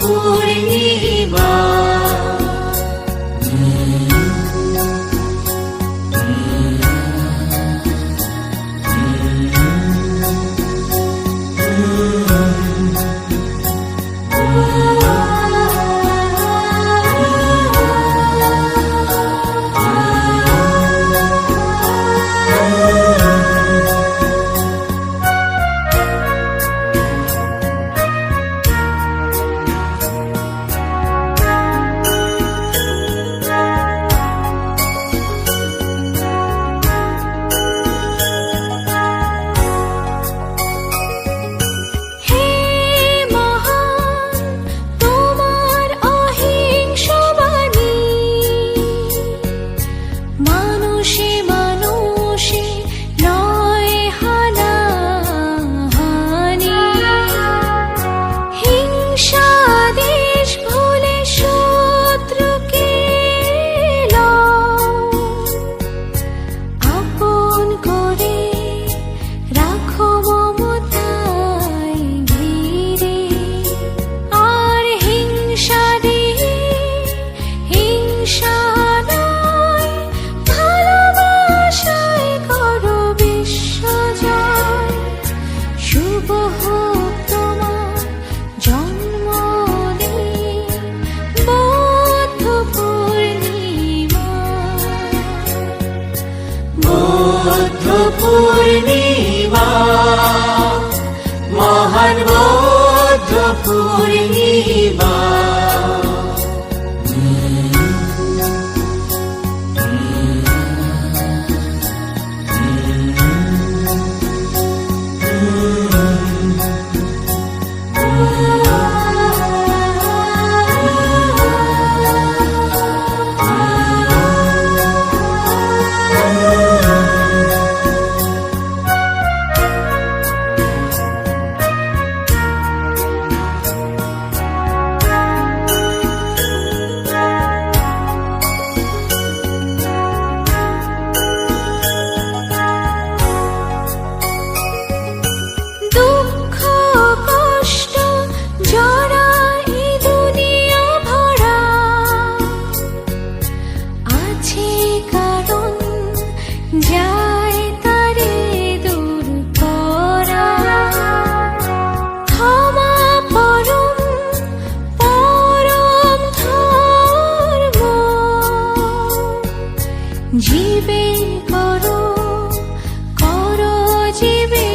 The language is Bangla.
পূর্ণিমা খুশি বুদ্ধ পূর্ণিমা মহান বুদ্ধ পূর্ণিমা জীবে করো করো জীবে